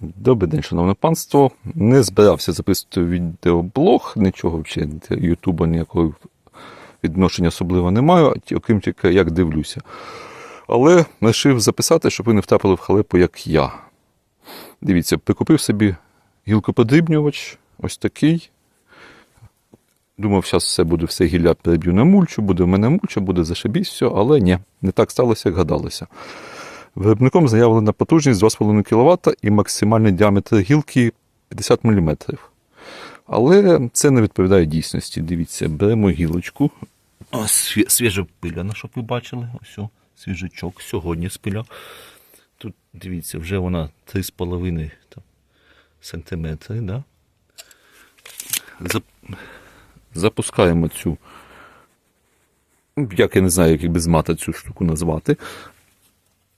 Добрий день, шановне панство. Не збирався записувати відеоблог, нічого взагалі Ютуба ніякого відношення особливо не маю, окрім тільки як дивлюся. Але вирішив записати, щоб ви не втрапили в халепу, як я. Дивіться, прикупив собі гілкоподрібнювач, ось такий. Думав, зараз все буде все гілля переб'ю на мульчу, буде в мене мульча, буде зашибісь все, але ні, не так сталося, як гадалося. Виробником заявлена потужність 2,5 кВт і максимальний діаметр гілки 50 мм. Але це не відповідає дійсності. Дивіться, беремо гілочку. Ось сві- свіже пиляна, щоб ви бачили. Ось свіжачок сьогодні спиляв. Тут дивіться, вже вона 3,5 там, сантиметри. Да? Запускаємо цю. Як я не знаю, як без мата цю штуку назвати.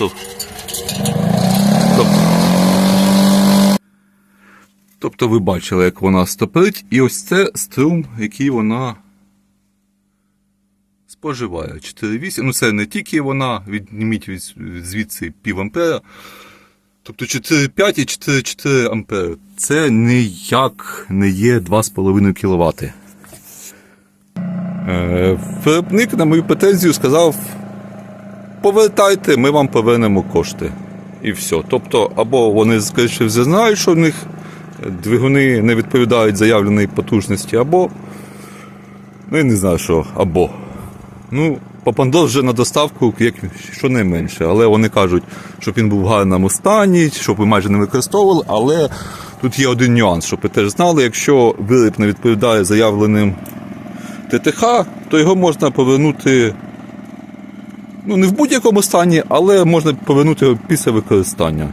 Тобто. Тобто, тобто ви бачили, як вона стопить, і ось це струм, який вона споживає. 4,8. Ну, це не тільки вона, відніміть від, звідси пів ампера. Тобто 4,5 і 4,4 ампери. Це ніяк не є 2,5 кВт. Е, Виробник на мою претензію сказав: повертайте, ми вам повернемо кошти. І все. Тобто, або вони скоріше вже знають, що в них двигуни не відповідають заявленій потужності, або. Ну, я не знаю, що, або. Ну, Папандос вже на доставку як щонайменше, але вони кажуть, щоб він був в гарному стані, щоб ви майже не використовували. Але тут є один нюанс, щоб ви теж знали, якщо виріб не відповідає заявленим ТТХ, то його можна повернути ну, не в будь-якому стані, але можна повернути його після використання.